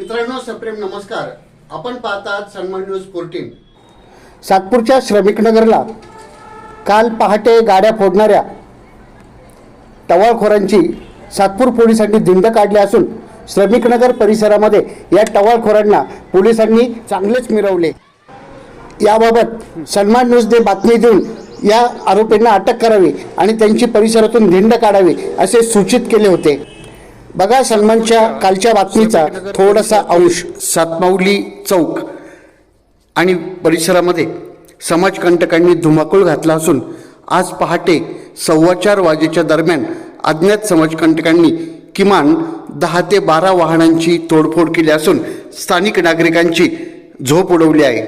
मित्रांनो सप्रेम नमस्कार. आपण पाहतात सन्मान न्यूज फोर्टीन. सातपूरच्या श्रमिकनगरला काल पहाटे गाड्या फोडणाऱ्या टवाळखोरांची सातपूर पोलिसांनी धिंड काढली असून श्रमिकनगर परिसरामध्ये या टवाळखोरांना पोलिसांनी चांगलेच मिरवले. याबाबत सन्मान न्यूजने बातमी देऊन या आरोपींना अटक करावी आणि त्यांची परिसरातून धिंड काढावी असे सूचित केले होते. बघा सलमानच्या कालच्या बातमीचा थोडासा अंश. सातमाऊली चौक आणि परिसरामध्ये समाजकंटकांनी धुमाकूळ घातला असून आज पहाटे सव्वा चार वाजेच्या दरम्यान अज्ञात समाजकंटकांनी किमान दहा ते बारा वाहनांची तोडफोड केली असून स्थानिक नागरिकांची झोप उडवली आहे.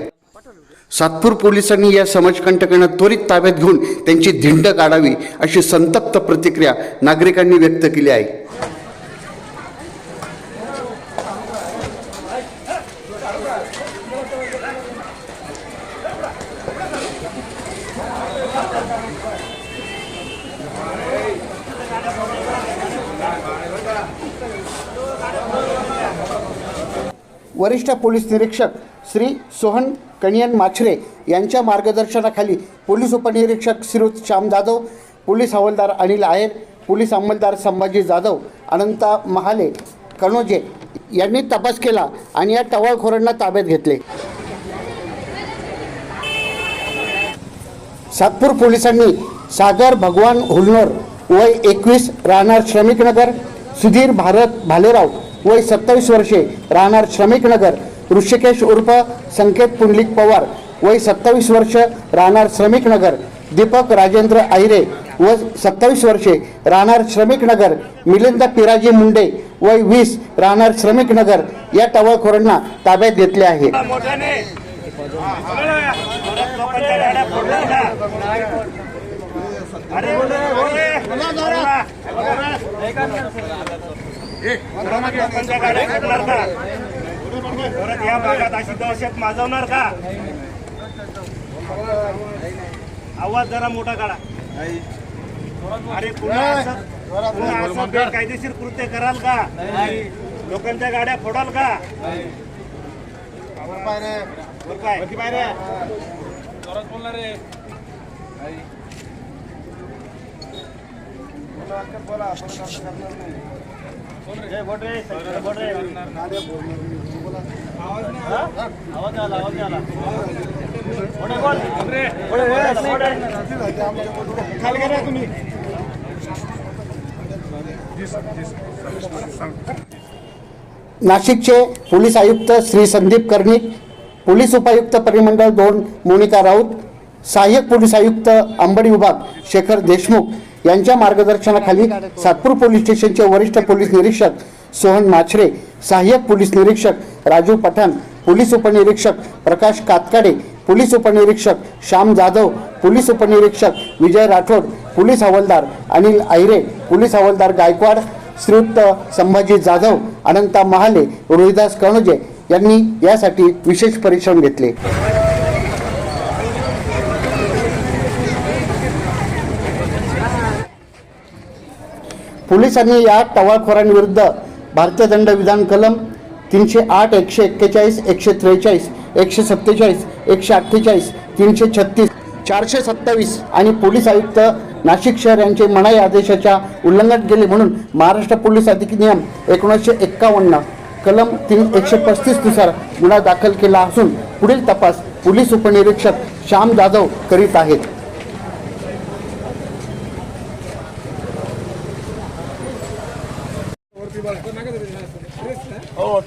सातपूर पोलिसांनी या समाजकंटकांना त्वरित ताब्यात घेऊन त्यांची धिंड काढावी अशी संतप्त प्रतिक्रिया नागरिकांनी व्यक्त केली आहे. वरिष्ठ पोलीस निरीक्षक श्री सोहन कणियन माछरे यांच्या मार्गदर्शनाखाली पोलीस उपनिरीक्षक श्रीयुत श्याम जाधव पोलीस हवालदार अनिल आहेर पोलीस अंमलदार संभाजी जाधव अनंता महाले कणोजे यांनी तपास केला आणि या टवाळखोरांना ताब्यात घेतले. सातपूर पोलिसांनी सागर भगवान हुलनर वय एकवीस राहणार श्रमिकनगर सुधीर भारत भालेराव वय सत्तावीस वर्षे राहणार श्रमिकनगर ऋषिकेश उर्फ संकेत पुंडलिक पवार वय सत्तावीस वर्ष राहणार श्रमिकनगर दीपक राजेंद्र आहिरे व सत्तावीस वर्षे राहणार श्रमिकनगर मिलिंद पिराजी मुंडे वय वीस राहणार श्रमिक नगर या टवळखोरांना ताब्यात घेतले आहे. या भागात अशी दहशत माजवणार का आवाज जरा मोठा काढा. अरे पुन्हा असं बेकायदेशीर कृत्य कराल का? लोकांच्या गाड्या फोडाल का? वर पाय. ए, बोट रे, सगळं बोट रे. आवाज आला, आवाज आला. खाली करा तुम्ही नाशिकचे पोलीस आयुक्त श्री संदीप कर्णिक पोलीस उपायुक्त परिमंडळ दोन मोनिका राऊत सहाय्यक पोलीस आयुक्त अंबडी विभाग शेखर देशमुख यांच्या मार्गदर्शनाखाली सातपूर पोलीस स्टेशनचे वरिष्ठ पोलीस निरीक्षक सोहन माछरे सहाय्यक पोलीस निरीक्षक राजू पठाण पोलीस उपनिरीक्षक प्रकाश कातकाडे पोलीस उपनिरीक्षक श्याम जाधव पोलीस उपनिरीक्षक विजय राठोड पोलीस हवालदार अनिल आहिरे पोलीस हवालदार गायकवाड श्रीयुक्त संभाजी जाधव अनंता महाले रोहिदास कणोजे यांनी यासाठी विशेष परिश्रम घेतले. पोलिसांनी या टवाळखोरांविरुद्ध भारतीय दंड विधान कलम तीनशे आठ एकशे एक्केचाळीस एकशे त्रेचाळीस एकशे सत्तेचाळीस एकशे अठ्ठेचाळीस तीनशे छत्तीस चारशे सत्तावीस आणि पोलीस आयुक्त नाशिक शहर यांचे मनाई आदेशाच्या उल्लंघन केले म्हणून महाराष्ट्र पोलीस अधिनियम एकोणीसशे एक्कावन्न कलम तीन एकशे पस्तीसनुसार गुन्हा दाखल केला असून पुढील तपास पोलीस उपनिरीक्षक श्याम जाधव करीत आहेत.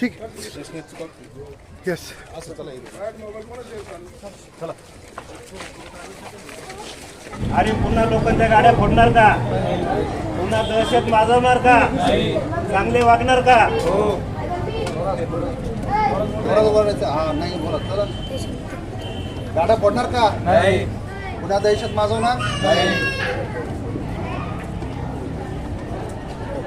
ठीक. येस अरे पुन्हा लोकांच्या गाड्या फोडणार का? पुन्हा दहशत माजवणार का? चांगले वागणार का? गाड्या फोडणार का? पुन्हा दहशत माजवणार?